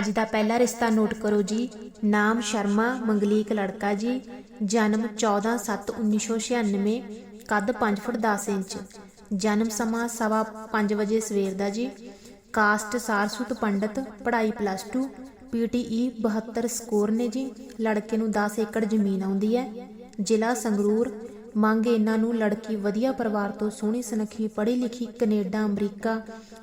ਅੱਜ ਦਾ ਪਹਿਲਾ ਰਿਸ਼ਤਾ ਨੋਟ ਕਰੋ ਜੀ। ਨਾਮ ਸ਼ਰਮਾ, ਮੰਗਲੀਕ ਲੜਕਾ ਜੀ। ਜਨਮ 14/7/1996 ਕੱਦ 5 ਫੁੱਟ 10 ਇੰਚ। ਜਨਮ ਸਮਾਂ ਸਵਾ 5 ਵਜੇ ਸਵੇਰ ਦਾ ਜੀ। ਕਾਸਟ ਸਾਰਸੂਤ ਪੰਡਤ, ਪੜ੍ਹਾਈ ਪਲੱਸ 2 ਪੀਟੀਈ 72 ਸਕੋਰ ਨੇ ਜੀ। ਲੜਕੇ ਨੂੰ 10 ਏਕੜ ਜ਼ਮੀਨ ਆਉਂਦੀ ਹੈ। ਜ਼ਿਲ੍ਹਾ ਸੰਗਰੂਰ। ਮੰਗ ਇਹਨਾਂ ਨੂੰ ਲੜਕੀ ਵਧੀਆ ਪਰਿਵਾਰ ਤੋਂ ਸੋਹਣੀ ਸੁਨੱਖੀ ਪੜ੍ਹੀ ਲਿਖੀ ਕੈਨੇਡਾ, ਅਮਰੀਕਾ,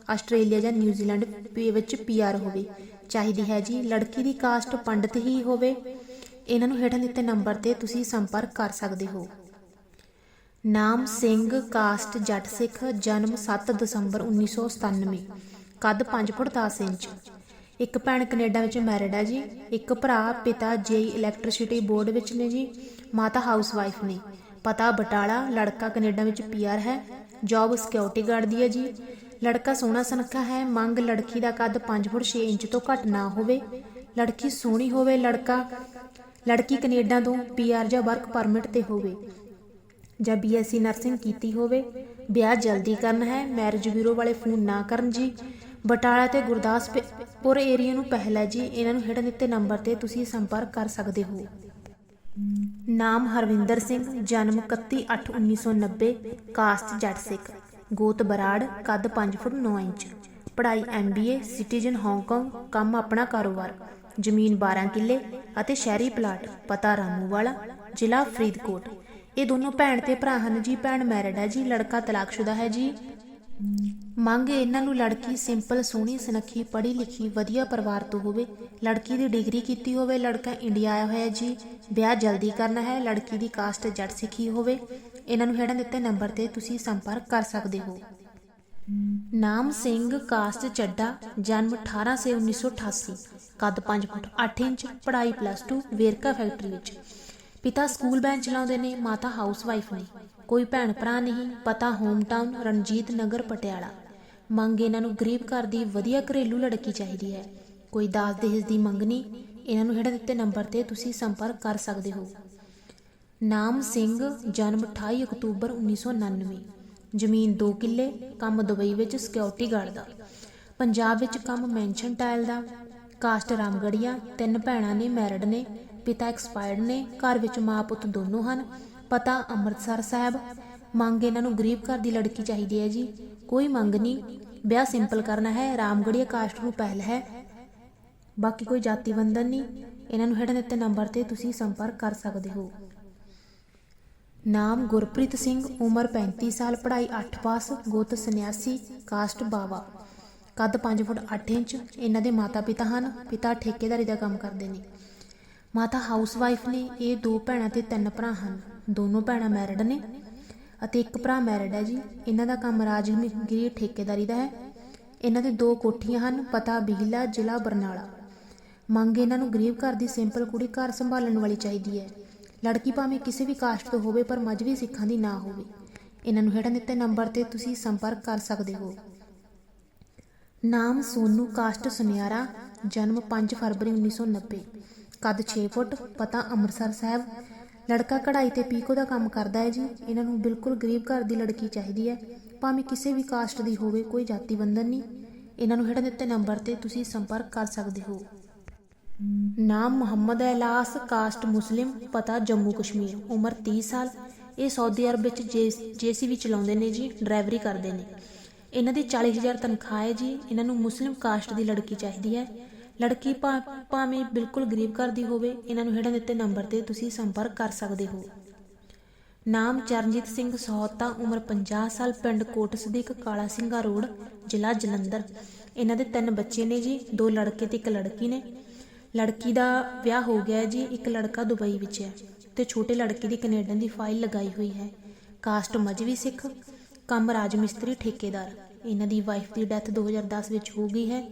ਆਸਟ੍ਰੇਲੀਆ ਜਾਂ ਨਿਊਜ਼ੀਲੈਂਡ ਪੀ- ਵਿੱਚ ਪੀਆਰ ਹੋਵੇ। ਚਾਹੀਦੀ ਹੈ ਜੀ। ਲੜਕੀ ਦੀ ਕਾਸਟ ਪੰਡਤ ਹੀ ਹੋਵੇ। ਇਹਨਾਂ ਨੂੰ ਹੇਠਾਂ ਦਿੱਤੇ ਨੰਬਰ ਤੇ ਤੁਸੀਂ ਸੰਪਰਕ ਕਰ ਸਕਦੇ ਹੋ। ਨਾਮ ਸਿੰਘ, ਕਾਸਟ, ਜੱਟ ਸਿੱਖ, ਜਨਮ 7 ਦਸੰਬਰ 1997 ਕੱਦ 5 ਫੁੱਟ 10 ਇੰਚ। ਇੱਕ ਭੈਣ ਕੈਨੇਡਾ ਵਿੱਚ ਮੈਰਿਡ ਹੈ ਜੀ। ਇੱਕ ਭਰਾ, ਪਿਤਾ ਜੇਈ ਇਲੈਕਟ੍ਰਿਸਿਟੀ ਬੋਰਡ ਵਿੱਚ ਨੇ ਜੀ। ਮਾਤਾ ਹਾਊਸ ਵਾਈਫ ਨੇ। ਪਤਾ ਬਟਾਲਾ, ਲੜਕਾ ਕੈਨੇਡਾ ਵਿੱਚ ਪੀਆਰ ਹੈ। ਜੌਬ ਸਿਕਿਉਰਿਟੀ ਗਾਰਡ ਦੀ ਹੈ ਜੀ। ਲੜਕਾ ਸੋਹਣਾ ਸੁਨੱਖਾ ਹੈ, ਮੰਗ ਲੜਕੀ ਦਾ ਕੱਦ 5 ਫੁੱਟ 6 ਇੰਚ ਤੋਂ ਘੱਟ ਨਾ ਹੋਵੇ। ਲੜਕੀ ਸੋਹਣੀ ਹੋਵੇ, ਲੜਕਾ, ਲੜਕੀ ਕੈਨੇਡਾ ਤੋਂ ਪੀਆਰ ਜਾਂ ਵਰਕ ਪਰਮਿਟ ਤੇ ਹੋਵੇ ਜਾਂ ਬੀਐਸਸੀ ਨਰਸਿੰਗ ਕੀਤੀ ਹੋਵੇ। ਵਿਆਹ ਜਲਦੀ ਕਰਨ ਹੈ, ਮੈਰਿਜ ਬਿਊਰੋ ਵਾਲੇ ਫੋਨ ਨਾ ਕਰਨ ਜੀ। ਬਟਾਲਾ ਤੇ ਗੁਰਦਾਸਪੁਰ ਏਰੀਆ ਨੂੰ ਪਹਿਲਾ ਜੀ, ਇਹਨਾਂ ਨੂੰ ਹੇਠਾਂ ਦਿੱਤੇ ਨੰਬਰ ਤੇ ਤੁਸੀਂ ਸੰਪਰਕ ਕਰ ਸਕਦੇ ਹੋ। ਨਾਮ ਹਰਵਿੰਦਰ ਸਿੰਘ, ਜਨਮ 31/8/1990 ਕਾਸਟ ਜੱਟ ਸਿੱਖ। ਗੋਤ ਬਰਾੜ, ਕੱਦ 5 ਫੁੱਟ 9 ਇੰਚ। ਪੜ੍ਹਾਈ ਐਮਬੀਏ ਸਿਟੀਜ਼ਨ ਹਾਂਗਕਾਂਗ ਕੰਮ ਆਪਣਾ ਕਾਰੋਬਾਰ। ਜ਼ਮੀਨ 12 ਕਿੱਲੇ ਅਤੇ ਸ਼ਹਿਰੀ ਪਲਾਟ, ਪਤਾ ਰਾਮੂਵਾਲਾ ਜ਼ਿਲ੍ਹਾ ਫਰੀਦਕੋਟ। ਇਹ ਦੋਨੋਂ ਭੈਣ ਤੇ ਭਰਾ ਹਨ ਜੀ, ਭੈਣ ਮੈਰਿਡ ਹੈ ਜੀ, ਲੜਕਾ ਤਲਾਕਸ਼ੁਦਾ ਹੈ ਜੀ। ਮੰਗ ਇਹਨਾਂ ਨੂੰ ਲੜਕੀ ਸਿੰਪਲ, ਸੋਹਣੀ, ਸੁਨੱਖੀ, ਪੜ੍ਹੀ ਲਿਖੀ, ਵਧੀਆ ਪਰਿਵਾਰ ਤੋਂ ਹੋਵੇ। ਲੜਕੀ ਦੀ ਡਿਗਰੀ ਕੀਤੀ ਹੋਵੇ, ਲੜਕਾ ਇੰਡੀਆ ਆਇਆ ਹੋਇਆ ਜੀ। ਵਿਆਹ ਜਲਦੀ ਕਰਨਾ ਹੈ, ਲੜਕੀ ਦੀ ਕਾਸਟ ਜੱਟ ਸਿੱਖੀ ਹੋਵੇ। ਇਹਨਾਂ ਨੂੰ ਹੇਠਾਂ ਦਿੱਤੇ ਨੰਬਰ ਤੇ ਤੁਸੀਂ ਸੰਪਰਕ ਕਰ ਸਕਦੇ ਹੋ। ਨਾਮ ਸਿੰਘ, ਕਾਸਟ ਚੱਡਾ, ਜਨਮ 18 ਸੇ 1988 ਕੱਦ 5 ਫੁੱਟ 8 ਇੰਚ, ਪੜ੍ਹਾਈ ਪਲੱਸ 2 ਵੇਰਕਾ ਫੈਕਟਰੀ ਵਿੱਚ। ਪਿਤਾ ਸਕੂਲ ਬੈਂਚ ਚਲਾਉਂਦੇ ਨੇ, ਮਾਤਾ ਹਾਊਸ ਵਾਈਫ ਨੇ। ਕੋਈ ਭੈਣ ਭਰਾ ਨਹੀਂ, ਪਤਾ ਹੋਮ ਟਾਊਨ ਰਣਜੀਤ ਨਗਰ ਪਟਿਆਲਾ। ਮੰਗ ਇਹਨਾਂ ਨੂੰ ਗਰੀਬ ਘਰ ਦੀ ਵਧੀਆ ਘਰੇਲੂ ਲੜਕੀ ਚਾਹੀਦੀ ਹੈ। ਕੋਈ ਦਾਜ ਦਹੇਜ ਦੀ ਮੰਗ ਨਹੀਂ, ਇਹਨਾਂ ਨੂੰ ਹੇਠਾਂ ਦਿੱਤੇ ਨੰਬਰ ਤੇ ਤੁਸੀਂ ਸੰਪਰਕ ਕਰ ਸਕਦੇ ਹੋ। ਨਾਮ ਸਿੰਘ, ਜਨਮ 28 ਅਕਤੂਬਰ 1999 ਜ਼ਮੀਨ 2 ਕਿੱਲੇ, ਕੰਮ ਦੁਬਈ ਵਿੱਚ ਸਿਕਿਉਰਿਟੀ ਗਾਰਡ ਦਾ। ਪੰਜਾਬ ਵਿੱਚ ਕੰਮ ਮੈਂਸ਼ਨ ਟਾਇਲ ਦਾ। ਕਾਸਟ ਰਾਮਗੜੀਆ, ਤਿੰਨ ਭੈਣਾਂ ਨੇ ਮੈਰਿਡ ਨੇ, ਪਿਤਾ ਐਕਸਪਾਇਰਡ ਨੇ, ਘਰ ਵਿੱਚ ਮਾਂ ਪੁੱਤ ਦੋਨੋਂ ਹਨ, ਪਤਾ ਅੰਮ੍ਰਿਤਸਰ ਸਾਹਿਬ। ਮੰਗ ਇਹਨਾਂ ਨੂੰ ਗਰੀਬ ਘਰ ਦੀ ਲੜਕੀ ਚਾਹੀਦੀ ਹੈ ਜੀ। ਕੋਈ ਮੰਗ ਨਹੀਂ। ਵਿਆਹ ਸਿੰਪਲ ਕਰਨਾ ਹੈ, ਰਾਮਗੜੀਆ ਕਾਸਟ ਨੂੰ ਪਹਿਲ ਹੈ। ਬਾਕੀ ਕੋਈ ਜਾਤੀ ਬੰਧਨ ਨਹੀਂ। ਇਹਨਾਂ ਨੂੰ ਹੇਠਾਂ ਦਿੱਤੇ ਨੰਬਰ ਤੇ ਤੁਸੀਂ ਸੰਪਰਕ ਕਰ ਸਕਦੇ ਹੋ। ਨਾਮ ਗੁਰਪ੍ਰੀਤ ਸਿੰਘ, ਉਮਰ 35 ਸਾਲ, ਪੜ੍ਹਾਈ 8 ਪਾਸ, ਗੋਤ ਸੰਨਿਆਸੀ, ਕਾਸਟ ਬਾਵਾ। ਕੱਦ 5 ਫੁੱਟ 8 ਇੰਚ, ਇਹਨਾਂ ਦੇ ਮਾਤਾ-ਪਿਤਾ ਹਨ, ਪਿਤਾ ਠੇਕੇਦਾਰੀ ਦਾ ਕੰਮ ਕਰਦੇ ਨੇ। ਮਾਤਾ ਹਾਊਸਵਾਈਫ ਨੇ, ਇਹ ਦੋ ਭੈਣਾਂ ਤੇ ਤਿੰਨ ਭਰਾ ਹਨ। ਦੋਨੋਂ ਭੈਣਾਂ ਮੈਰਿਡ ਨੇ ਅਤੇ ਇੱਕ ਭਰਾ ਮੈਰਿਡ ਹੈ ਜੀ। ਇਹਨਾਂ ਦਾ ਕੰਮ ਰਾਜਮਿਸਤਰੀ ਠੇਕੇਦਾਰੀ ਦਾ ਹੈ। ਇਹਨਾਂ ਦੇ ਦੋ ਕੋਠੀਆਂ ਹਨ, ਪਤਾ ਬਿਗਲਾ ਜ਼ਿਲ੍ਹਾ ਬਰਨਾਲਾ। ਮੰਗ ਇਹਨਾਂ ਨੂੰ ਗਰੀਬ ਘਰ ਦੀ ਸਿੰਪਲ ਕੁੜੀ ਘਰ ਸੰਭਾਲਣ ਵਾਲੀ ਚਾਹੀਦੀ ਹੈ। ਲੜਕੀ ਭਾਵੇਂ ਕਿਸੇ ਵੀ ਕਾਸਟ ਤੋਂ ਹੋਵੇ, ਪਰ ਮਜਬੀ ਸਿੱਖਾਂ ਦੀ ਨਾ ਹੋਵੇ। ਇਹਨਾਂ ਨੂੰ ਹੇਠਾਂ ਦਿੱਤੇ ਨੰਬਰ ਤੇ ਤੁਸੀਂ ਸੰਪਰਕ ਕਰ ਸਕਦੇ ਹੋ। ਨਾਮ ਸੋਨੂ ਕਾਸਟ ਸੁਨਿਆਰਾ, ਜਨਮ 5 ਫਰਵਰੀ 1990 ਕੱਦ 6 ਫੁੱਟ, ਪਤਾ ਅੰਮ੍ਰਿਤਸਰ ਸਾਹਿਬ। ਲੜਕਾ ਕਢਾਈ ਤੇ ਪੀਕੋ ਦਾ ਕੰਮ ਕਰਦਾ ਹੈ ਜੀ। ਇਹਨਾਂ ਨੂੰ ਬਿਲਕੁਲ ਗਰੀਬ ਘਰ ਦੀ ਲੜਕੀ ਚਾਹੀਦੀ ਹੈ। ਭਾਵੇਂ ਕਿਸੇ ਵੀ ਕਾਸਟ ਦੀ ਹੋਵੇ, ਕੋਈ ਜਾਤੀ ਬੰਧਨ ਨਹੀਂ। ਇਹਨਾਂ ਨੂੰ ਹੇਠਾਂ ਦਿੱਤੇ ਨੰਬਰ ਤੇ ਤੁਸੀਂ ਸੰਪਰਕ ਕਰ ਸਕਦੇ ਹੋ। ਨਾਮ ਮੁਹੰਮਦ ਐਲਾਸ ਕਾਸਟ ਮੁਸਲਿਮ, ਪਤਾ ਜੰਮੂ ਕਸ਼ਮੀਰ, ਉਮਰ 30 ਸਾਲ। ਇਹ ਸਾਊਦੀ ਅਰਬ ਵਿੱਚ ਜੇਸੀਬੀ ਚਲਾਉਂਦੇ ਨੇ ਜੀ, ਡਰਾਈਵਰੀ ਕਰਦੇ ਨੇ। ਇਹਨਾਂ ਦੀ 40000 ਤਨਖਾਹ ਹੈ ਜੀ, ਇਹਨਾਂ ਨੂੰ ਮੁਸਲਿਮ ਕਾਸਟ ਦੀ ਲੜਕੀ ਚਾਹੀਦੀ ਹੈ। ਲੜਕੀ ਭਾਵੇਂ ਬਿਲਕੁਲ ਗਰੀਬ ਘਰ ਦੀ ਹੋਵੇ, ਇਹਨਾਂ ਨੂੰ ਹੇਠਾਂ ਦਿੱਤੇ ਨੰਬਰ ਤੇ ਤੁਸੀਂ ਸੰਪਰਕ ਕਰ ਸਕਦੇ ਹੋ। ਨਾਮ ਚਰਨਜੀਤ ਸਿੰਘ ਸਹੌਤਾ ਉਮਰ 50 ਸਾਲ, ਪਿੰਡ ਕੋਟ ਸਦੀਕ, ਕਾਲਾ ਸਿੰਘਾ ਰੋਡ, ਜ਼ਿਲ੍ਹਾ ਜਲੰਧਰ। ਇਹਨਾਂ ਦੇ ਤਿੰਨ ਬੱਚੇ ਨੇ ਜੀ, ਦੋ ਲੜਕੇ ਤੇ ਇੱਕ ਲੜਕੀ ਨੇ। ਲੜਕੀ ਦਾ ਵਿਆਹ ਹੋ ਗਿਆ ਜੀ, ਇੱਕ ਲੜਕਾ ਦੁਬਈ ਵਿੱਚ ਹੈ ਤੇ ਛੋਟੇ ਲੜਕੇ ਦੀ ਕੈਨੇਡਾ ਦੀ ਫਾਈਲ ਲਗਾਈ ਹੋਈ ਹੈ। ਕਾਸਟ ਮਜਵੀ ਸਿੱਖ, ਕੰਮ ਰਾਜ ਮਿਸਤਰੀ, ਠੇਕੇਦਾਰ। ਇਹਨਾਂ ਦੀ ਵਾਈਫ ਦੀ ਡੈਥ 2010 ਵਿੱਚ ਹੋ ਗਈ ਹੈ।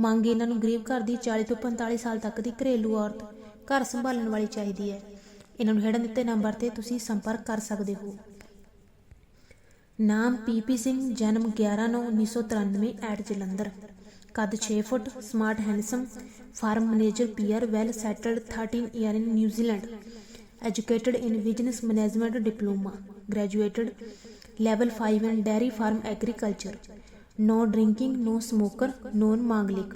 ਮੰਗ ਇਹਨਾਂ ਨੂੰ ਗਰੀਬ ਘਰ ਦੀ 40 ਤੋਂ 45 ਸਾਲ ਤੱਕ ਦੀ ਘਰੇਲੂ ਔਰਤ ਘਰ ਸੰਭਾਲਣ ਵਾਲੀ ਚਾਹੀਦੀ ਹੈ। ਇਹਨਾਂ ਨੂੰ ਹੇਠਾਂ ਦਿੱਤੇ ਨੰਬਰ ਤੇ ਤੁਸੀਂ ਸੰਪਰਕ ਕਰ ਸਕਦੇ ਹੋ। ਨਾਮ ਪੀਪੀ ਸਿੰਘ, ਜਨਮ 11/9/1993 ਐਟ ਜਲੰਧਰ। ਕੱਦ 6 foot, smart handsome farm manager PR well settled 13 year in New Zealand educated in business management diploma, graduated level 5 and dairy farm agriculture, no drinking, no smoker non Manglik,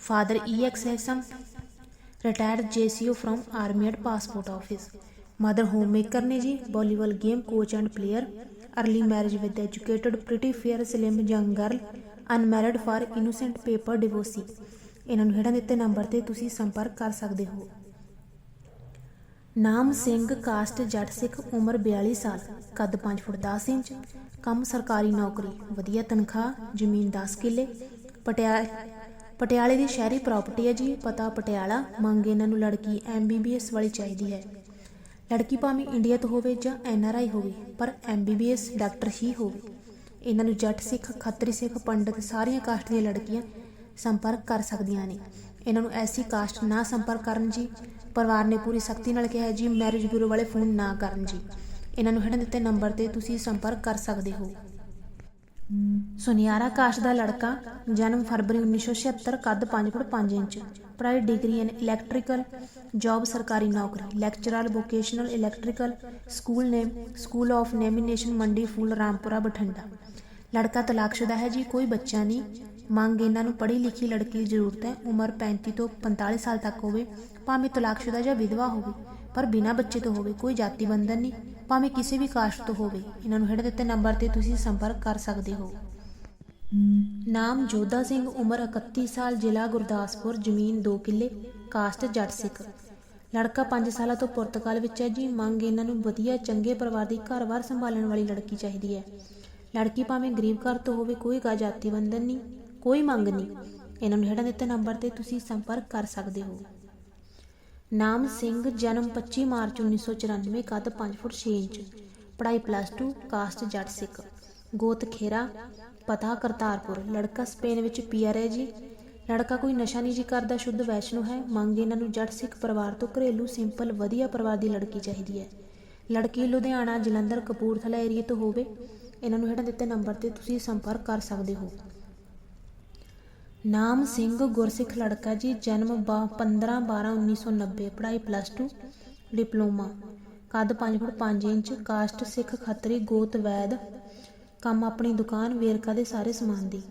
father EXSM retired JCO from army and passport office, mother homemaker ਨੇ ਜੀ, volleyball game coach and player, early marriage with educated pretty fair slim young girl unmarried for innocent paper divorcee ਇਹਨਾਂ ਨੂੰ ਹੇਠਾਂ ਦਿੱਤੇ number ਤੇ ਤੁਸੀਂ ਸੰਪਰਕ ਕਰ ਸਕਦੇ ਹੋ। ਨਾਮ ਸਿੰਘ ਕਾਸਟ ਜੱਟ ਸਿੱਖ ਉਮਰ 42 ਸਾਲ, ਕੱਦ 5 ਫੁੱਟ 10 ਇੰਚ, ਕੰਮ ਸਰਕਾਰੀ ਨੌਕਰੀ, ਵਧੀਆ ਤਨਖਾਹ, ਜ਼ਮੀਨ 10 ਕਿੱਲੇ ਪਟਿਆਲਾ ਪਟਿਆਲੇ ਦੀ ਸ਼ਹਿਰੀ ਪ੍ਰਾਪਰਟੀ ਹੈ ਜੀ, ਪਤਾ ਪਟਿਆਲਾ, ਮੰਗ ਇਹਨਾਂ ਨੂੰ ਲੜਕੀ ਐਮਬੀਬੀਐਸ ਵਾਲੀ ਚਾਹੀਦੀ ਹੈ। ਲੜਕੀ ਭਾਵੇਂ ਇੰਡੀਆ ਤੋਂ ਹੋਵੇ ਜਾਂ ਐਨਆਰਆਈ ਹੋਵੇ, ਪਰ ਐਮਬੀਬੀਐਸ ਡਾਕਟਰ ਹੀ ਹੋਵੇ। ਇਹਨਾਂ ਨੂੰ ਜੱਟ ਸਿੱਖ, ਖੱਤਰੀ ਸਿੱਖ, ਪੰਡਤ ਸਾਰੀਆਂ ਕਾਸਟ ਦੀਆਂ ਲੜਕੀਆਂ ਸੰਪਰਕ ਕਰ ਸਕਦੀਆਂ ਨੇ। ਇਹਨਾਂ ਨੂੰ ਐਸੀ ਕਾਸਟ ਨਾ ਸੰਪਰਕ ਕਰਨ ਜੀ। ਪਰਿਵਾਰ ਨੇ ਪੂਰੀ ਸਖਤੀ ਨਾਲ ਕਿਹਾ ਜੀ, ਮੈਰਿਜ ਬਿਊਰੋ ਵਾਲੇ ਫੋਨ ਨਾ ਕਰਨ ਜੀ। ਇਹਨਾਂ ਨੂੰ ਹੇਠਾਂ ਦਿੱਤੇ ਨੰਬਰ ਤੇ ਤੁਸੀਂ ਸੰਪਰਕ ਕਰ ਸਕਦੇ ਹੋ। ਸੁਨਿਆਰਾ ਕਾਸ਼ ਦਾ ਲੜਕਾ ਜਨਮ ਫਰਵਰੀ 1976 ਕੱਦ 5 ਫੁੱਟ 5 ਇੰਚ ਪੜ੍ਹਾਈ ਡਿਗਰੀ ਇਨ ਇਲੈਕਟ੍ਰੀਕਲ ਜੌਬ ਸਰਕਾਰੀ ਨੌਕਰੀ lecturer vocational electrical school name school of eminence Mandi Phul Rampura Bathinda. ਲੜਕਾ ਤਲਾਕਸ਼ੁਦਾ ਹੈ ਜੀ, ਕੋਈ ਬੱਚਾ ਨਹੀਂ। ਮੰਗ ਇਹਨਾਂ ਨੂੰ ਪੜ੍ਹੀ ਲਿਖੀ ਲੜਕੀ ਦੀ ਜ਼ਰੂਰਤ ਹੈ। ਉਮਰ 35 ਤੋਂ 45 ਸਾਲ ਤੱਕ ਹੋਵੇ, ਭਾਵੇਂ ਤਲਾਕਸ਼ੁਦਾ ਜਾਂ ਵਿਧਵਾ ਹੋਵੇ, ਪਰ ਬਿਨਾਂ ਬੱਚੇ ਤੋਂ ਹੋਵੇ, ਕੋਈ ਜਾਤੀ ਬੰਧਨ ਨਹੀਂ, ਭਾਵੇਂ ਕਿਸੇ ਵੀ ਕਾਸਟ ਤੋਂ ਹੋਵੇ। ਇਹਨਾਂ ਨੂੰ ਹੇਠ ਦਿੱਤੇ ਨੰਬਰ ਤੇ ਤੁਸੀਂ ਸੰਪਰਕ ਕਰ ਸਕਦੇ ਹੋ। ਨਾਮ ਜੋਧਾ ਸਿੰਘ, ਉਮਰ 31 ਸਾਲ, ਜ਼ਿਲ੍ਹਾ ਗੁਰਦਾਸਪੁਰ, ਜ਼ਮੀਨ 2 ਕਿੱਲੇ। ਕਾਸਟ ਜੱਟ ਸਿੱਖ। ਲੜਕਾ 5 ਸਾਲਾਂ ਤੋਂ ਪੁਰਤਗਾਲ ਵਿੱਚ ਹੈ ਜੀ। ਮੰਗ ਇਹਨਾਂ ਨੂੰ ਵਧੀਆ, ਚੰਗੇ ਪਰਿਵਾਰ ਦੀ ਘਰ-ਬਾਰ ਸੰਭਾਲਣ ਵਾਲੀ ਲੜਕੀ ਚਾਹੀਦੀ ਹੈ। ਲੜਕੀ ਭਾਵੇਂ ਗਰੀਬ ਘਰ ਤੋਂ ਹੋਵੇ, ਕੋਈ ਗਾ ਜਾਤੀ ਬੰਧਨ ਨਹੀਂ, ਕੋਈ ਮੰਗ ਨਹੀਂ। ਇਹਨਾਂ ਨੂੰ ਹੇਠਾਂ ਦਿੱਤੇ ਨੰਬਰ ਤੇ ਤੁਸੀਂ ਸੰਪਰਕ ਕਰ ਸਕਦੇ ਹੋ। ਨਾਮ ਸਿੰਘ, ਜਨਮ 25 ਮਾਰਚ 1994 ਕੱਦ 5 ਫੁੱਟ 6 ਇੰਚ। ਪੜ੍ਹਾਈ ਪਲੱਸ 2 ਕਾਸਟ ਜੱਟ ਸਿੱਖ। ਗੋਤ ਖੇਰਾ ਪਤਾ ਕਰਤਾਰਪੁਰ ਲੜਕਾ ਸਪੇਨ ਵਿੱਚ ਪੀਆਰ ਹੈ ਜੀ। ਲੜਕਾ ਕੋਈ ਨਸ਼ਾ ਨਹੀਂ ਜੀ ਕਰਦਾ, ਸ਼ੁੱਧ ਵੈਸ਼ਨੂ ਹੈ। ਮੰਗ ਇਹਨਾਂ ਨੂੰ ਜੱਟ ਸਿੱਖ ਪਰਿਵਾਰ ਤੋਂ ਘਰੇਲੂ ਸਿੰਪਲ, ਵਧੀਆ ਪਰਿਵਾਰ ਦੀ ਲੜਕੀ ਚਾਹੀਦੀ ਹੈ। ਲੜਕੀ ਲੁਧਿਆਣਾ, ਜਲੰਧਰ, ਕਪੂਰਥਲਾ ਏਰੀਆ ਤੋਂ ਹੋਵੇ, ਇਹਨਾਂ ਨੂੰ ਹੇਠਾਂ ਦਿੱਤੇ ਨੰਬਰ ਤੇ ਤੁਸੀਂ ਸੰਪਰਕ ਕਰ ਸਕਦੇ ਹੋ। ਨਾਮ ਸਿੰਘ ਗੁਰਸਿੱਖ ਲੜਕਾ ਜੀ, ਜਨਮ 15 12 1990 ਪੜ੍ਹਾਈ ਪਲੱਸ 2 ਡਿਪਲੋਮਾ। ਕੱਦ 5 foot 5 inch, caste Sikh Khatri, ਗੋਤ ਵੈਦ, ਕੰਮ ਆਪਣੀ ਦੁਕਾਨ, ਵੇਰਕਾ ਦੇ ਸਾਰੇ ਸਮਾਨ ਦੀ।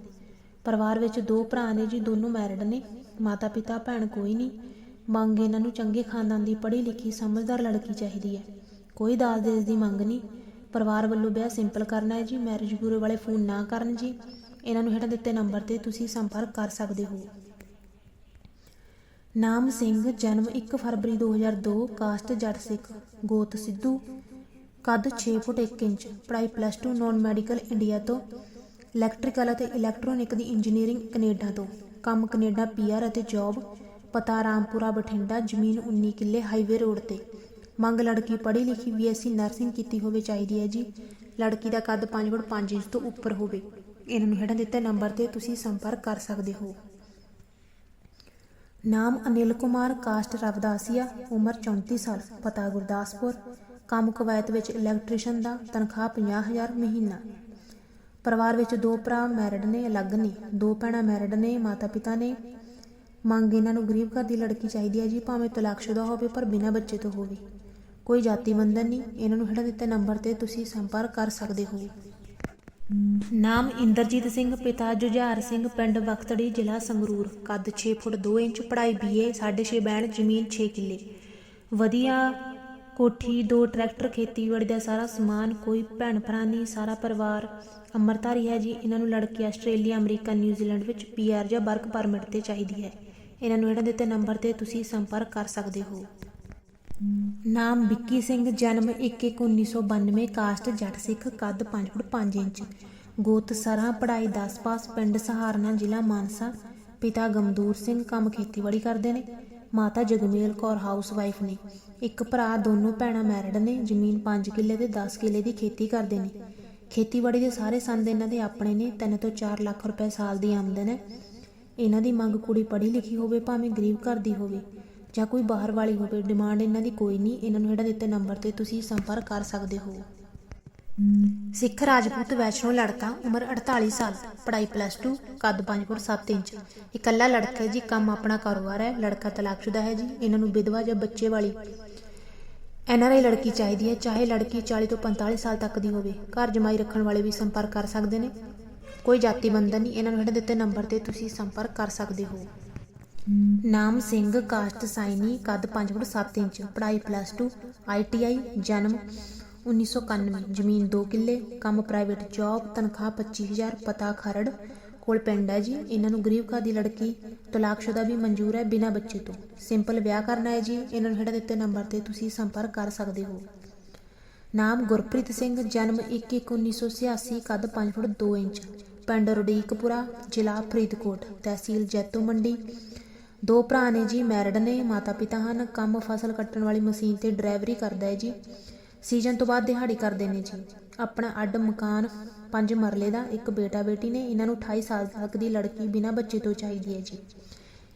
ਪਰਿਵਾਰ ਵਿੱਚ ਦੋ ਭਰਾ ਨੇ ਜੀ, ਦੋਨੋਂ ਮੈਰਿਡ ਨੇ। ਮਾਤਾ ਪਿਤਾ ਭੈਣ ਕੋਈ ਨਹੀਂ। ਮੰਗ ਇਹਨਾਂ ਨੂੰ ਚੰਗੇ ਖਾਨਦਾਨ ਦੀ ਪੜ੍ਹੀ ਲਿਖੀ, ਸਮਝਦਾਰ ਲੜਕੀ ਚਾਹੀਦੀ ਹੈ। ਕੋਈ ਦਾਜ ਦੇਜ ਦੀ ਮੰਗ ਨਹੀਂ। ਪਰਿਵਾਰ ਵੱਲੋਂ ਵਿਆਹ ਸਿੰਪਲ ਕਰਨਾ ਹੈ ਜੀ ਮੈਰਿਜ ਬਿਊਰੋ ਵਾਲੇ ਫੋਨ ਨਾ ਕਰਨ ਜੀ। ਇਹਨਾਂ ਨੂੰ ਹੇਠਾਂ ਦਿੱਤੇ ਨੰਬਰ ਤੇ ਤੁਸੀਂ ਸੰਪਰਕ ਕਰ ਸਕਦੇ ਹੋ। ਨਾਮ ਸਿੰਘ, ਜਨਮ 1 ਫਰਵਰੀ 2002 ਕਾਸਟ ਜੱਟ ਸਿੱਖ, ਗੋਤ ਸਿੱਧੂ, ਕੱਦ 6 ਫੁੱਟ 1 ਇੰਚ, ਪੜ੍ਹਾਈ ਪਲੱਸ 2 ਨਾਨ ਮੈਡੀਕਲ ਇੰਡੀਆ ਤੋਂ। ਇਲੈਕਟ੍ਰੀਕਲ ਅਤੇ ਇਲੈਕਟ੍ਰੋਨਿਕ ਦੀ ਇੰਜੀਨੀਅਰਿੰਗ ਕੈਨੇਡਾ ਤੋਂ। ਕੰਮ ਕੈਨੇਡਾ ਪੀਆਰ ਅਤੇ ਜੌਬ ਪਤਾ ਰਾਮਪੁਰਾ ਬਠਿੰਡਾ, ਜ਼ਮੀਨ 19 ਕਿੱਲੇ, ਹਾਈਵੇ ਰੋਡ ਤੇ। ਮੰਗ ਲੜਕੀ ਪੜ੍ਹੀ ਲਿਖੀ ਬੀਐਸਸੀ ਨਰਸਿੰਗ ਕੀਤੀ ਹੋਵੇ ਚਾਹੀਦੀ ਹੈ ਜੀ। ਲੜਕੀ ਦਾ ਕੱਦ 5 ਫੁੱਟ 5 ਇੰਚ ਤੋਂ ਉੱਪਰ ਹੋਵੇ। ਇਹਨਾਂ ਨੂੰ ਹੇਠਾਂ ਦਿੱਤੇ ਨੰਬਰ ਤੇ ਤੁਸੀਂ ਸੰਪਰਕ ਕਰ ਸਕਦੇ ਹੋ। ਨਾਮ ਅਨਿਲ ਕੁਮਾਰ, ਕਾਸਟ ਰਵਦਾਸੀਆ, ਉਮਰ 34 ਸਾਲ, ਪਤਾ ਗੁਰਦਾਸਪੁਰ। ਕੰਮ ਕਵਾਇਤ ਵਿੱਚ ਇਲੈਕਟ੍ਰੀਸ਼ੀਅਨ ਦਾ ਤਨਖਾਹ 50000 ਮਹੀਨਾ। ਪਰਿਵਾਰ ਵਿੱਚ ਦੋ ਭਰਾ ਮੈਰਿਡ ਨੇ, ਅਲੱਗ ਨੇ। ਦੋ ਭੈਣਾਂ ਮੈਰਿਡ ਨੇ ਮਾਤਾ ਪਿਤਾ ਨੇ। ਮੰਗ ਇਹਨਾਂ ਨੂੰ ਗਰੀਬ ਘਰ ਦੀ ਲੜਕੀ ਚਾਹੀਦੀ ਹੈ ਜੀ, ਭਾਵੇਂ ਤਲਾਕਸ਼ੁਦਾ ਹੋਵੇ ਪਰ ਬਿਨਾਂ ਬੱਚੇ ਤੋਂ ਹੋਵੇ। ਕੋਈ ਜਾਤੀ ਬੰਧਨ ਨਹੀਂ, ਇਹਨਾਂ ਨੂੰ ਹੇਠਾਂ ਦਿੱਤੇ ਨੰਬਰ ਤੇ ਤੁਸੀਂ ਸੰਪਰਕ ਕਰ ਸਕਦੇ ਹੋ। ਨਾਮ ਇੰਦਰਜੀਤ ਸਿੰਘ, ਪਿਤਾ ਜੁਝਾਰ ਸਿੰਘ, ਪਿੰਡ ਵਖਤੜੀ, ਜ਼ਿਲ੍ਹਾ ਸੰਗਰੂਰ। ਕੱਦ 6 ਫੁੱਟ 2 ਇੰਚ, ਪੜ੍ਹਾਈ ਬੀਏ 6.5 ਬੈਂਡ ਜ਼ਮੀਨ 6 ਕਿੱਲੇ। ਵਧੀਆ ਕੋਠੀ, ਦੋ ਟਰੈਕਟਰ, ਖੇਤੀਬਾੜੀ ਦਾ ਸਾਰਾ ਸਮਾਨ, ਕੋਈ ਭੈਣ ਭਰਾ ਨਹੀਂ, ਸਾਰਾ ਪਰਿਵਾਰ। ਅੰਮ੍ਰਿਤਧਾਰੀ ਹੈ ਜੀ, ਇਹਨਾਂ ਨੂੰ ਲੜਕੀ ਆਸਟ੍ਰੇਲੀਆ, ਅਮਰੀਕਾ, ਨਿਊਜ਼ੀਲੈਂਡ ਵਿੱਚ ਪੀਆਰ ਜਾਂ ਵਰਕ ਪਰਮਿਟ ਤੇ ਚਾਹੀਦੀ ਹੈ। ਇਹਨਾਂ ਨੂੰ ਹੇਠਾਂ ਦਿੱਤੇ ਨੰਬਰ ਤੇ ਤੁਸੀਂ ਸੰਪਰਕ ਕਰ ਸਕਦੇ ਹੋ। ਨਾਮ ਵਿੱਕੀ ਸਿੰਘ, ਜਨਮ 1/1/1992 ਕਾਸਟ ਜੱਟ ਸਿੱਖ, ਕੱਦ 5 ਫੁੱਟ 5 ਇੰਚ। ਗੋਤ ਸਰਾਂ, ਪੜ੍ਹਾਈ 10 ਪਾਸ, ਪਿੰਡ ਸਹਾਰਨਾ, ਜ਼ਿਲ੍ਹਾ ਮਾਨਸਾ। ਪਿਤਾ ਗਮਦੂਰ ਸਿੰਘ, ਕੰਮ ਖੇਤੀਬਾੜੀ ਕਰਦੇ ਨੇ। ਮਾਤਾ ਜਗਮੇਲ ਕੌਰ ਹਾਊਸਵਾਈਫ ਨੇ। ਇੱਕ ਭਰਾ, ਦੋਨੋਂ ਭੈਣਾਂ ਮੈਰਿਡ ਨੇ। ਜ਼ਮੀਨ 5 ਕਿੱਲੇ ਤੇ 10 ਕਿੱਲੇ ਦੀ ਖੇਤੀ ਕਰਦੇ ਨੇ। ਖੇਤੀਬਾੜੀ ਦੇ ਸਾਰੇ ਸੰਦ ਇਹਨਾਂ ਦੇ ਆਪਣੇ ਨੇ। 3 ਤੋਂ 4 ਲੱਖ ਰੁਪਏ ਸਾਲ ਦੀ ਆਮਦਨ ਹੈ। ਇਹਨਾਂ ਦੀ ਮੰਗ ਕੁੜੀ ਪੜ੍ਹੀ ਲਿਖੀ ਹੋਵੇ, ਭਾਵੇਂ ਗਰੀਬ ਘਰ ਦੀ ਹੋਵੇ, ਜਾਂ ਕੋਈ ਬਾਹਰ ਵਾਲੀ ਹੋਵੇ ਡਿਮਾਂਡ ਇਹਨਾਂ ਦੀ ਕੋਈ ਨਹੀਂ। ਇਹਨਾਂ ਨੂੰ ਹੇਠਾਂ ਦਿੱਤੇ ਨੰਬਰ ਤੇ ਤੁਸੀਂ ਸੰਪਰਕ ਕਰ ਸਕਦੇ ਹੋ। ਸਿੱਖ ਰਾਜਪੂਤ ਵੈਸ਼ਨੋ ਲੜਕਾ, ਉਮਰ 48 ਸਾਲ, ਪੜ੍ਹਾਈ ਪਲੱਸ 2 ਕੱਦ 5 ਫੁੱਟ 7 ਇੰਚ। ਇਕੱਲਾ ਲੜਕਾ ਜੀ, ਕੰਮ ਆਪਣਾ ਕਾਰੋਬਾਰ ਹੈ, ਲੜਕਾ ਤਲਾਕਸ਼ੁਦਾ ਹੈ ਜੀ, ਇਹਨਾਂ ਨੂੰ ਵਿਧਵਾ ਜਾਂ ਬੱਚੇ ਵਾਲੀ ਐਨਆਰਆਈ ਲੜਕੀ ਚਾਹੀਦੀ ਹੈ, ਚਾਹੇ ਲੜਕੀ 40 ਤੋਂ 45 ਸਾਲ ਤੱਕ ਦੀ ਹੋਵੇ, ਘਰ ਜਮਾਈ ਰੱਖਣ ਵਾਲੇ ਵੀ ਸੰਪਰਕ ਕਰ ਸਕਦੇ ਨੇ। ਕੋਈ ਜਾਤੀ ਬੰਧਨ ਨਹੀਂ, ਇਹਨਾਂ ਨੂੰ ਹੇਠ ਦਿੱਤੇ ਨੰਬਰ ਤੇ ਤੁਸੀਂ ਸੰਪਰਕ ਕਰ ਸਕਦੇ ਹੋ। ਨਾਮ ਸਿੰਘ ਕਾਸਟ ਸਾਈਨੀ ਕੱਦ 5 ਫੁੱਟ 7 ਇੰਚ ਪੜਾਈ ਪਲੱਸ 2 ਆਈਟੀਆਈ ਜਨਮ 1991 ਜ਼ਮੀਨ 2 ਕਿੱਲੇ, ਕੰਮ ਪ੍ਰਾਈਵੇਟ ਜੌਬ ਤਨਖਾਹ 25000 ਪਤਾ ਖਰੜ। ਕੋਲ ਪਿੰਡ ਹੈ ਜੀ, ਇਹਨਾਂ ਨੂੰ ਗਰੀਬ ਘਰ ਦੀ ਲੜਕੀ, ਤਲਾਕਸ਼ੁਦਾ ਵੀ ਮਨਜ਼ੂਰ ਹੈ ਬਿਨਾਂ ਬੱਚੇ ਤੋਂ। ਸਿੰਪਲ ਵਿਆਹ ਕਰਨਾ ਹੈ ਜੀ, ਇਹਨਾਂ ਨੂੰ ਹੇਠਾਂ ਦਿੱਤੇ ਨੰਬਰ ਤੇ ਤੁਸੀਂ ਸੰਪਰਕ ਕਰ ਸਕਦੇ ਹੋ। ਨਾਮ ਗੁਰਪ੍ਰੀਤ ਸਿੰਘ, ਜਨਮ 1/1/1986 ਕੱਦ 5 ਫੁੱਟ 2 ਇੰਚ। ਪਿੰਡ ਰੁਡੀਕਪੁਰਾ, ਜ਼ਿਲ੍ਹਾ ਫਰੀਦਕੋਟ, ਤਹਿਸੀਲ ਜੈਤੋ ਮੰਡੀ। ਦੋ ਭਰਾ ਨੇ ਜੀ ਮੈਰਿਡ ਨੇ ਮਾਤਾ ਪਿਤਾ ਹਨ। ਕੰਮ ਫਸਲ ਕੱਟਣ ਵਾਲੀ ਮਸ਼ੀਨ ਤੇ ਡਰਾਈਵਰੀ ਕਰਦਾ ਹੈ ਜੀ। ਸੀਜ਼ਨ ਤੋਂ ਬਾਅਦ ਦਿਹਾੜੀ ਕਰਦੇ ਨੇ ਜੀ। ਆਪਣਾ ਅੱਡ ਮਕਾਨ, ਪੰਜ ਮਰਲੇ ਦਾ, ਇੱਕ ਬੇਟਾ ਬੇਟੀ ਨੇ, ਇਹਨਾਂ ਨੂੰ 28 ਸਾਲ ਤੱਕ ਦੀ ਲੜਕੀ ਬਿਨਾਂ ਬੱਚੇ ਤੋਂ ਚਾਹੀਦੀ ਹੈ ਜੀ।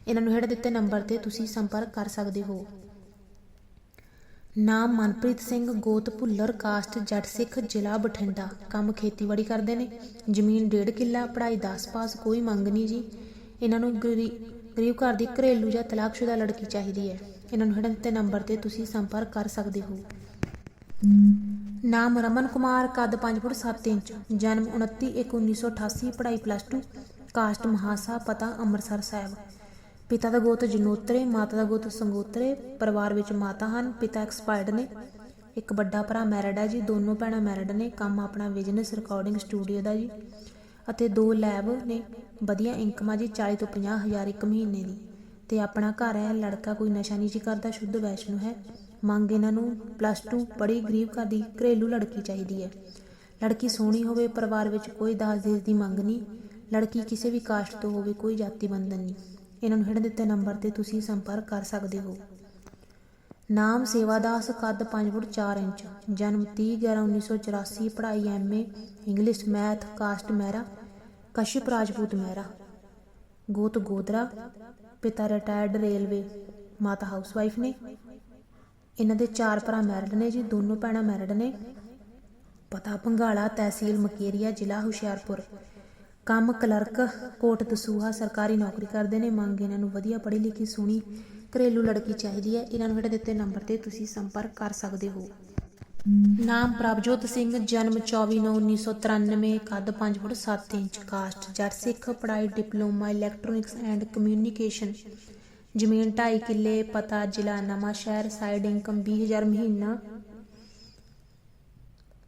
ਇਹਨਾਂ ਨੂੰ ਹੇਠ ਦਿੱਤੇ ਨੰਬਰ ਤੇ ਤੁਸੀਂ ਸੰਪਰਕ ਕਰ ਸਕਦੇ ਹੋ। ਨਾਮ ਮਨਪ੍ਰੀਤ ਸਿੰਘ, ਗੋਤ ਭੁੱਲਰ ਕਾਸਟ ਜੱਟ ਸਿੱਖ, ਜ਼ਿਲ੍ਹਾ ਬਠਿੰਡਾ। ਕੰਮ ਖੇਤੀਬਾੜੀ ਕਰਦੇ ਨੇ। ਜ਼ਮੀਨ ਡੇਢ ਕਿੱਲਾ, ਪੜ੍ਹਾਈ 10 ਪਾਸ, ਕੋਈ ਮੰਗ ਨਹੀਂ ਜੀ। ਇਹਨਾਂ ਨੂੰ ਗਰੀ- ਗਰੀਬ ਘਰ ਦੀ ਘਰੇਲੂ ਜਾਂ ਤਲਾਕਸ਼ੁਦਾ ਲੜਕੀ ਚਾਹੀਦੀ ਹੈ। ਇਹਨਾਂ ਨੂੰ ਹੇਠ ਦਿੱਤੇ ਨੰਬਰ ਤੇ ਤੁਸੀਂ ਸੰਪਰਕ ਕਰ ਸਕਦੇ ਹੋ। ਨਾਮ ਰਮਨ ਕੁਮਾਰ, ਕੱਦ 5 ਫੁੱਟ 7 ਇੰਚ, ਜਨਮ 29/1/1988 ਪੜ੍ਹਾਈ ਪਲੱਸ 2 ਕਾਸਟ ਮਹਾਸਾ, ਪਤਾ ਅੰਮ੍ਰਿਤਸਰ ਸਾਹਿਬ। ਪਿਤਾ ਦਾ ਗੋਤ ਜਨੋਤਰੇ, ਮਾਤਾ ਦਾ ਗੋਤ ਸੰਗੋਤਰੇ, ਪਰਿਵਾਰ ਵਿੱਚ ਮਾਤਾ ਹਨ, ਪਿਤਾ ਐਕਸਪਾਇਰਡ ਨੇ। ਇੱਕ ਵੱਡਾ ਭਰਾ ਮੈਰਿਡ ਹੈ ਜੀ, ਦੋਨੋਂ ਭੈਣਾਂ ਮੈਰਿਡ ਨੇ, ਕੰਮ ਆਪਣਾ ਬਿਜ਼ਨਸ ਰਿਕਾਰਡਿੰਗ ਸਟੂਡੀਓ ਦਾ ਜੀ। ਅਤੇ ਦੋ ਲੈਬ ਨੇ, ਵਧੀਆ ਇਨਕਮ ਆ ਜੀ 40 ਤੋਂ 50 ਹਜ਼ਾਰ ਇੱਕ ਮਹੀਨੇ ਦੀ। ਤੇ ਆਪਣਾ ਘਰ ਹੈ, ਲੜਕਾ ਕੋਈ ਨਸ਼ਾ ਨਹੀਂ ਜੀ ਕਰਦਾ, ਸ਼ੁੱਧ ਵੈਸ਼ਨੂ ਹੈ। ਮੰਗ ਇਹਨਾਂ ਨੂੰ ਪਲੱਸ 2 ਪੜ੍ਹੀ ਗਰੀਬ ਘਰ ਦੀ ਘਰੇਲੂ ਲੜਕੀ ਚਾਹੀਦੀ ਹੈ। ਲੜਕੀ ਸੋਹਣੀ ਹੋਵੇ, ਪਰਿਵਾਰ ਵਿੱਚ ਕੋਈ ਦਾਜ ਦੇਸ ਦੀ ਮੰਗ ਨਹੀਂ। ਲੜਕੀ ਕਿਸੇ ਵੀ ਕਾਸਟ ਤੋਂ ਹੋਵੇ, ਕੋਈ ਜਾਤੀ ਬੰਧਨ ਨਹੀਂ। ਇਹਨਾਂ ਨੂੰ ਹੇਠ ਦਿੱਤੇ ਨੰਬਰ ਤੇ ਤੁਸੀਂ ਸੰਪਰਕ ਕਰ ਸਕਦੇ ਹੋ। ਨਾਮ ਸੇਵਾਦਾਸ ਕੱਦ 5 ਫੁੱਟ 4 ਇੰਚ। ਜਨਮ 30/11/1984 ਪੜ੍ਹਾਈ MA English, math caste Mehra, Kashyap Rajput Mehra. ਗੋਤ ਗੋਦਰਾ ਪਿਤਾ ਰਿਟਾਇਰਡ ਰੇਲਵੇ ਮਾਤਾ ਹਾਊਸਵਾਈਫ ਨੇ। ਇਹਨਾਂ ਦੇ ਚਾਰ ਭਰਾ ਮੈਰਿਡ ਨੇ ਜੀ, ਦੋਨੋਂ ਭੈਣਾਂ ਮੈਰਿਡ ਨੇ। ਪਤਾ ਭੰਗਾਲਾ ਤਹਿਸੀਲ ਮਕੇਰੀਆ, ਜ਼ਿਲ੍ਹਾ ਹੁਸ਼ਿਆਰਪੁਰ। ਕੰਮ ਕਲਰਕ ਕੋਟ ਦਸੂਹਾ ਸਰਕਾਰੀ ਨੌਕਰੀ ਕਰਦੇ ਨੇ, ਮੰਗ ਇਹਨਾਂ ਨੂੰ ਵਧੀਆ ਪੜ੍ਹੀ ਲਿਖੀ, ਸੋਹਣੀ ਘਰੇਲੂ ਲੜਕੀ ਚਾਹੀਦੀ ਹੈ। ਇਹਨਾਂ ਨੂੰ ਹੇਠ ਦਿੱਤੇ ਨੰਬਰ ਤੇ ਤੁਸੀਂ ਸੰਪਰਕ ਕਰ ਸਕਦੇ ਹੋ। ਨਾਮ ਪ੍ਰਭਜੋਤ ਸਿੰਘ, ਜਨਮ 24/9/1993 ਕੱਦ 5 ਫੁੱਟ 7 ਇੰਚ, ਕਾਸਟ ਜੱਟ ਸਿੱਖ, ਪੜ੍ਹਾਈ, ਡਿਪਲੋਮਾ, ਇਲੈਕਟ੍ਰੋਨਿਕਸ ਐਂਡ ਕਮਿਊਨੀਕੇਸ਼ਨ। ਜ਼ਮੀਨ 2.5 ਕਿੱਲੇ, ਪਤਾ ਜ਼ਿਲ੍ਹਾ ਨਵਾਂ ਸ਼ਹਿਰ ਸਾਈਡ ਇਨਕਮ 20000 ਮਹੀਨਾ।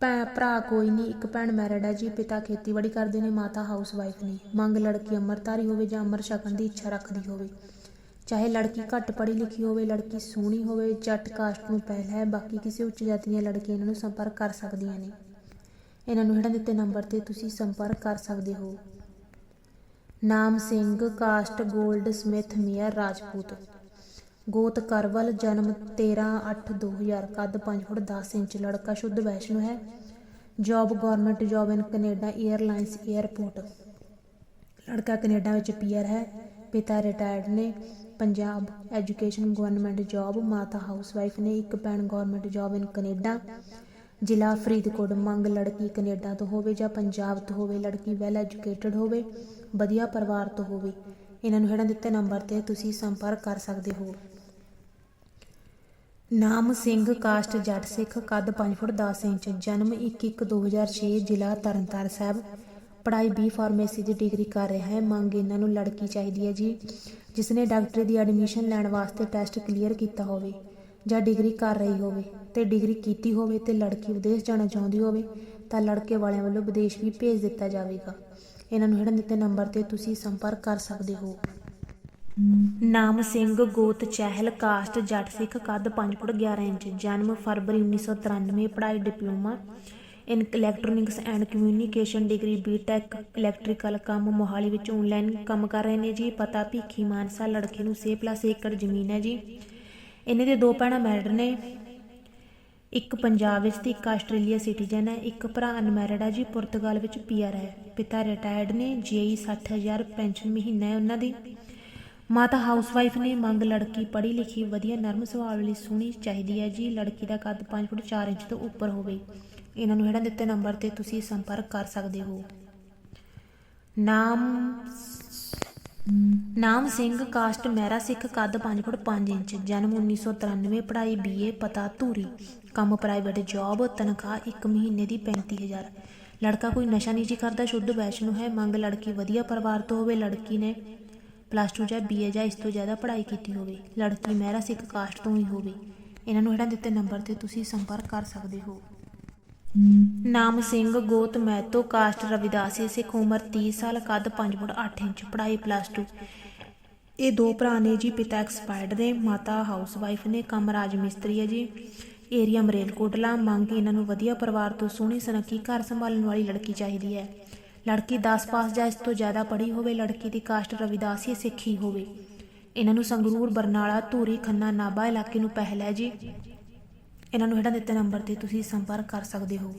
ਭੈ ਭਰਾ ਕੋਈ ਨਹੀਂ ਇੱਕ ਭੈਣ ਮੈਰਿਡ ਹੈ ਜੀ, ਪਿਤਾ ਖੇਤੀਬਾੜੀ ਕਰਦੇ ਨੇ, ਮਾਤਾ ਹਾਊਸ ਵਾਈਫ ਨੇ। ਮੰਗ ਲੜਕੀ ਅੰਮ੍ਰਿਤਧਾਰੀ ਹੋਵੇ ਜਾਂ ਅਮਰ ਛਕਣ ਦੀ ਇੱਛਾ ਰੱਖਦੀ ਹੋਵੇ। ਚਾਹੇ ਲੜਕੀ ਘੱਟ ਪੜ੍ਹੀ ਲਿਖੀ ਹੋਵੇ, ਲੜਕੀ ਸੋਹਣੀ ਹੋਵੇ, ਜੱਟ ਕਾਸਟ ਨੂੰ ਪਹਿਲ ਹੈ, ਬਾਕੀ ਕਿਸੇ ਉੱਚ ਜਾਤੀ ਦੀਆਂ ਲੜਕੀਆਂ ਇਹਨਾਂ ਨੂੰ ਸੰਪਰਕ ਕਰ ਸਕਦੀਆਂ ਨੇ। ਇਹਨਾਂ ਨੂੰ ਹੇਠਾਂ ਦਿੱਤੇ ਨੰਬਰ ਤੇ ਤੁਸੀਂ ਸੰਪਰਕ ਕਰ ਸਕਦੇ ਹੋ। ਨਾਮ Singh, caste, goldsmith, Mair, Rajput. ਗੋਤ ਕਰਵਲ, ਜਨਮ 13/8/2000 ਕੱਦ 5 ਫੁੱਟ 10 ਇੰਚ, ਲੜਕਾ ਸ਼ੁੱਧ ਵੈਸ਼ਨੂ ਹੈ। Job government job in Canada airlines airport ਲੜਕਾ ਕੈਨੇਡਾ ਵਿੱਚ ਪੀਅਰ ਹੈ। ਪਿਤਾ ਰਿਟਾਇਰਡ ਨੇ। ਪੰਜਾਬ ਐਜੂਕੇਸ਼ਨ ਗਵਰਨਮੈਂਟ ਜੌਬ, ਮਾਤਾ ਹਾਊਸਵਾਈਫ ਨੇ। ਇੱਕ ਭੈਣ ਗਵਰਨਮੈਂਟ ਜੌਬ ਇਨ ਕੈਨੇਡਾ। ਜ਼ਿਲ੍ਹਾ ਫਰੀਦਕੋਟ, ਮੰਗ ਲੜਕੀ ਕੈਨੇਡਾ ਤੋਂ ਹੋਵੇ ਜਾਂ ਪੰਜਾਬ ਤੋਂ ਹੋਵੇ, ਲੜਕੀ ਵੈਲ ਐਜੂਕੇਟਡ ਹੋਵੇ। ਵਧੀਆ ਪਰਿਵਾਰ ਤੋਂ ਹੋਵੇ। ਇਹਨਾਂ ਨੂੰ ਹੇਠਾਂ ਦਿੱਤੇ ਨੰਬਰ ਤੇ ਤੁਸੀਂ ਸੰਪਰਕ ਕਰ ਸਕਦੇ ਹੋ। ਨਾਮ ਸਿੰਘ ਕਾਸਟ ਜੱਟ ਸਿੱਖ, ਕੱਦ 5 ਫੁੱਟ 10 ਇੰਚ, ਜਨਮ 1/1/2006 ਜ਼ਿਲ੍ਹਾ ਤਰਨਤਾਰਨ ਸਾਹਿਬ। ਪੜ੍ਹਾਈ ਬੀ ਫਾਰਮੇਸੀ ਦੀ ਡਿਗਰੀ ਕਰ ਰਿਹਾ ਹੈ। ਮੰਗ ਇਹਨਾਂ ਨੂੰ ਲੜਕੀ ਚਾਹੀਦੀ ਹੈ ਜੀ ਜਿਸ ਨੇ ਡਾਕਟਰੀ ਦੀ ਐਡਮਿਸ਼ਨ ਲੈਣ ਵਾਸਤੇ ਟੈਸਟ ਕਲੀਅਰ ਕੀਤਾ ਹੋਵੇ ਜਾਂ ਡਿਗਰੀ ਕਰ ਰਹੀ ਹੋਵੇ। ਤੇ ਡਿਗਰੀ ਕੀਤੀ ਹੋਵੇ ਤੇ ਲੜਕੀ ਵਿਦੇਸ਼ ਜਾਣਾ ਚਾਹੁੰਦੀ ਹੋਵੇ, ਤਾਂ ਲੜਕੇ ਵਾਲਿਆਂ ਵੱਲੋਂ ਵਿਦੇਸ਼ ਵੀ ਭੇਜ ਦਿੱਤਾ ਜਾਵੇਗਾ। ਇਹਨਾਂ ਨੂੰ ਹੇਠਾਂ ਦਿੱਤੇ ਨੰਬਰ ਤੇ ਤੁਸੀਂ ਸੰਪਰਕ ਕਰ ਸਕਦੇ ਹੋ। ਨਾਮ ਸਿੰਘ, ਗੋਤ, ਚਹਿਲ ਕਾਸਟ ਜੱਟ ਸਿੱਖ, ਕੱਦ 5 ਫੁੱਟ 11 ਇੰਚ, ਜਨਮ ਫਰਵਰੀ 1993 ਪੜ੍ਹਾਈ, diploma in electronics and communication degree B Tech electrical ਕੰਮ, ਮੋਹਾਲੀ ਵਿੱਚ ਆਨਲਾਈਨ ਕੰਮ ਕਰ ਰਹੇ ਨੇ ਜੀ। ਪਤਾ, ਭੀਖੀ, ਮਾਨਸਾ ਲੜਕੇ ਨੂੰ 6+ ਏਕੜ ਜ਼ਮੀਨ ਹੈ ਜੀ। ਇਹਨਾਂ ਦੇ ਦੋ ਭੈਣਾਂ ਮੈਰਿਡ ਨੇ। ਇੱਕ ਪੰਜਾਬ ਵਿੱਚ ਤੇ ਇੱਕ ਆਸਟ੍ਰੇਲੀਆ ਸਿਟੀਜ਼ਨ ਹੈ, ਇੱਕ ਭਰਾ ਅਨਮੈਰਿਡ ਹੈ ਜੀ, ਪੁਰਤਗਾਲ ਵਿੱਚ ਪੀਆਰ ਹੈ। ਪਿਤਾ ਰਿਟਾਇਰਡ ਨੇ, ਜੇਈ 60000 ਪੈਨਸ਼ਨ ਮਹੀਨਾ ਹੈ ਉਹਨਾਂ ਦੀ। ਮਾਤਾ ਹਾਊਸਵਾਈਫ ਨੇ, ਮੰਗ ਲੜਕੀ ਪੜ੍ਹੀ ਲਿਖੀ, ਵਧੀਆ ਨਰਮ ਸੁਭਾਅ ਵਾਲੀ ਸੋਹਣੀ ਚਾਹੀਦੀ ਹੈ ਜੀ। ਲੜਕੀ ਦਾ ਕੱਦ 5 ਫੁੱਟ 4 ਇੰਚ ਤੋਂ ਉੱਪਰ ਹੋਵੇ। ਇਹਨਾਂ ਨੂੰ ਹੇਠਾਂ ਦਿੱਤੇ ਨੰਬਰ ਤੇ ਤੁਸੀਂ ਸੰਪਰਕ ਕਰ ਸਕਦੇ ਹੋ। ਨਾਮ ਨਾਮ ਸਿੰਘ, ਕਾਸਟ, ਮਹਿਰਾ ਸਿੱਖ, ਕੱਦ 5 ਫੁੱਟ 5 ਇੰਚ, ਜਨਮ 1993 ਪੜ੍ਹਾਈ ਬੀਏ ਪਤਾ ਧੂਰੀ, ਕੰਮ ਪ੍ਰਾਈਵੇਟ ਜੌਬ ਤਨਖਾਹ 1 ਮਹੀਨੇ ਦੀ 35000 ਲੜਕਾ ਕੋਈ ਨਸ਼ਾ ਨਹੀਂ ਜੀ ਕਰਦਾ, ਸ਼ੁੱਧ ਵੈਸ਼ਨੂ ਹੈ, ਮੰਗ ਲੜਕੀ ਵਧੀਆ ਪਰਿਵਾਰ ਤੋਂ ਹੋਵੇ, ਲੜਕੀ ਨੇ ਪਲੱਸ 2 ਜਾਂ ਬੀਏ ਜਾਂ ਇਸ ਤੋਂ ਜ਼ਿਆਦਾ ਪੜ੍ਹਾਈ ਕੀਤੀ ਹੋਵੇ, ਲੜਕੀ ਮਹਿਰਾ ਸਿੱਖ, ਕਾਸਟ ਤੋਂ ਹੀ ਹੋਵੇ। ਇਹਨਾਂ ਨੂੰ ਹੇਠਾਂ ਦਿੱਤੇ ਨੰਬਰ ਤੇ ਤੁਸੀਂ ਸੰਪਰਕ ਕਰ ਸਕਦੇ ਹੋ। ਨਾਮ ਸਿੰਘ ਗੋਤ ਮਹਿਤੋ ਕਾਸਟ ਰਵਿਦਾਸੀ, ਸਿੱਖ ਉਮਰ 30 ਸਾਲ, ਕੱਦ 5 ਫੁੱਟ 8 ਇੰਚ, ਪੜ੍ਹਾਈ ਪਲੱਸ 2 ਇਹ ਦੋ ਭਰਾ ਨੇ ਜੀ, ਪਿਤਾ ਐਕਸਪਾਇਰਡ ਨੇ, ਮਾਤਾ ਹਾਊਸ ਵਾਈਫ ਨੇ, ਕੰਮ ਰਾਜ ਮਿਸਤਰੀ ਹੈ ਜੀ। ਏਰੀਆ ਮਰੇਲਕੋਟਲਾ ਮੰਗ ਇਹਨਾਂ ਨੂੰ ਵਧੀਆ ਪਰਿਵਾਰ ਤੋਂ ਸੋਹਣੀ ਸੁਨੱਖੀ ਘਰ ਸੰਭਾਲਣ ਵਾਲੀ ਲੜਕੀ ਚਾਹੀਦੀ ਹੈ। ਲੜਕੀ 10 ਪਾਸ ਜਾਂ ਇਸ ਤੋਂ ਜ਼ਿਆਦਾ ਪੜ੍ਹੀ ਹੋਵੇ, ਲੜਕੀ ਦੀ ਕਾਸਟ ਰਵਿਦਾਸੀ ਸਿੱਖੀ ਹੋਵੇ। ਇਹਨਾਂ ਨੂੰ ਸੰਗਰੂਰ, ਬਰਨਾਲਾ, ਧੂਰੀ, ਖੰਨਾ, ਨਾਭਾ ਇਲਾਕੇ ਨੂੰ ਪਹਿਲ ਹੈ ਜੀ। ਇਹਨਾਂ ਨੂੰ ਹੇਠਾਂ ਦਿੱਤੇ ਨੰਬਰ ਤੇ ਤੁਸੀਂ ਸੰਪਰਕ ਕਰ ਸਕਦੇ ਹੋ।